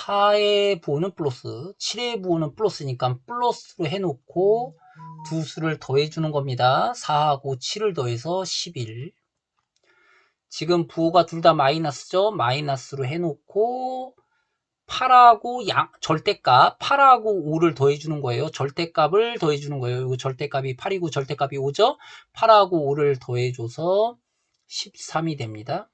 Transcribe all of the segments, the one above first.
4의 부호는 플러스, 7의 부호는 플러스니까 플러스로 해놓고 두 수를 더해주는 겁니다. 4하고 7을 더해서 11. 지금 부호가 둘 다 마이너스죠? 마이너스로 해놓고 8하고 양, 절대값 8하고 5를 더해주는 거예요. 절대값을 더해주는 거예요. 이거 절대값이 8이고 절대값이 5죠? 8하고 5를 더해줘서 13이 됩니다.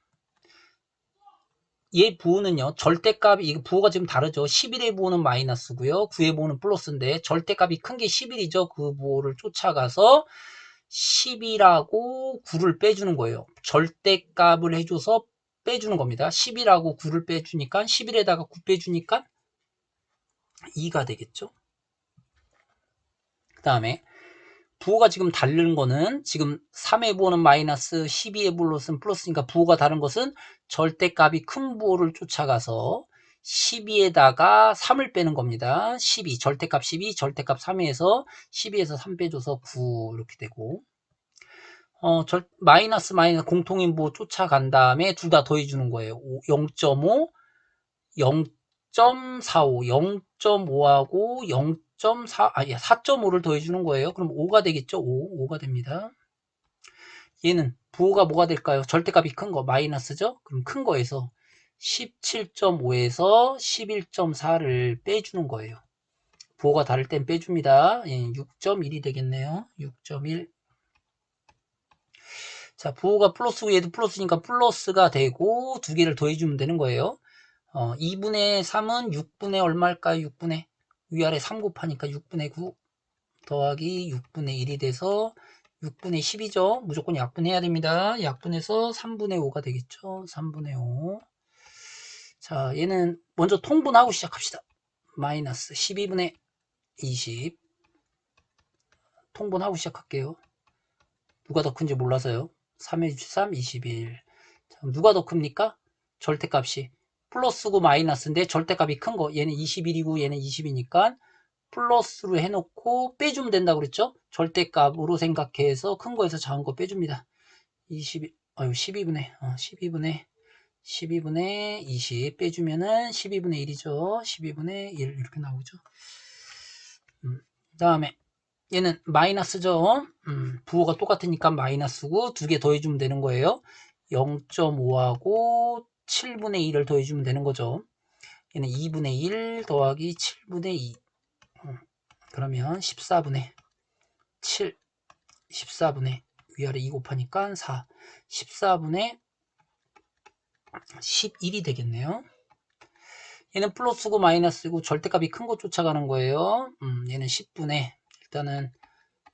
얘 부호는요, 절대값이, 이거 부호가 지금 다르죠. 11의 부호는 마이너스고요. 9의 부호는 플러스인데, 절대값이 큰 게 11이죠. 그 부호를 쫓아가서 10이라고 9를 빼주는 거예요. 절대값을 해줘서 빼주는 겁니다. 10이라고 9를 빼주니까, 11에다가 9 빼주니까 2가 되겠죠. 그 다음에, 부호가 지금 다른 거는 지금 3의 부호는 마이너스 12의 부호는 플러스니까 부호가 다른 것은 절대값이 큰 부호를 쫓아가서 12에다가 3을 빼는 겁니다. 12 절대값 12 절대값 3에서 12에서 3 빼줘서 9 이렇게 되고 어, 절, 마이너스 마이너스 공통인 부호 쫓아간 다음에 둘 다 더해주는 거예요. 0.5 0.45 0.5하고 0. 4, 아니 4.5를 더해주는 거예요. 그럼 5가 되겠죠? 5, 5가 됩니다. 얘는 부호가 뭐가 될까요? 절대값이 큰 거, 마이너스죠? 그럼 큰 거에서 17.5에서 11.4를 빼주는 거예요. 부호가 다를 땐 빼줍니다. 예, 6.1이 되겠네요. 6.1. 자, 부호가 플러스고 얘도 플러스니까 플러스가 되고 두 개를 더해주면 되는 거예요. 어, 2분의 3은 6분의 얼마일까요? 6분의 위아래 3 곱하니까 6분의 9 더하기 6분의 1이 돼서 6분의 10이죠. 무조건 약분해야 됩니다. 약분해서 3분의 5가 되겠죠. 3분의 5. 자, 얘는 먼저 통분하고 시작합시다. 마이너스 12분의 20. 통분하고 시작할게요. 누가 더 큰지 몰라서요. 3의 3, 21. 자, 누가 더 큽니까? 절대값이. 플러스고 마이너스인데 절대값이 큰 거. 얘는 21이고 얘는 20이니까 플러스로 해놓고 빼주면 된다고 그랬죠? 절대값으로 생각해서 큰 거에서 작은 거 빼줍니다. 22, 아유, 12분의, 어, 12분의, 12분의 20 빼주면은 12분의 1이죠. 12분의 1 이렇게 나오죠. 음, 그 다음에 얘는 마이너스죠. 음, 부호가 똑같으니까 마이너스고 두 개 더해주면 되는 거예요. 0.5하고 7분의 1을 더해주면 되는 거죠. 얘는 2분의 1 더하기 7분의 2. 음, 그러면 14분의 7, 14분의 위아래 2 곱하니까 4, 14분의 11이 되겠네요. 얘는 플러스고 마이너스고 절대값이 큰거 쫓아가는 거예요. 음, 얘는 10분의 일단은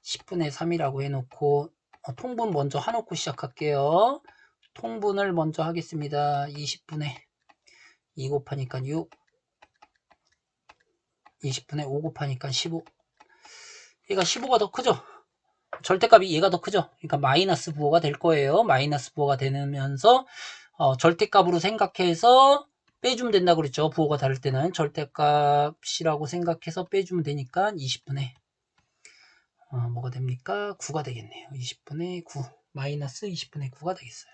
10분의 3이라고 해놓고 어, 통분 먼저 해놓고 시작할게요. 통분을 먼저 하겠습니다. 20분의 2 곱하니까 6 20분의 5 곱하니까 15 얘가 15가 더 크죠? 절대값이 얘가 더 크죠? 그러니까 마이너스 부호가 될 거예요. 마이너스 부호가 되면서 어, 절대값으로 생각해서 빼주면 된다고 그랬죠. 부호가 다를 때는 절대값이라고 생각해서 빼주면 되니까 20분의 어, 뭐가 됩니까? 9가 되겠네요. 20분의 9 마이너스 20분의 9가 되겠어요.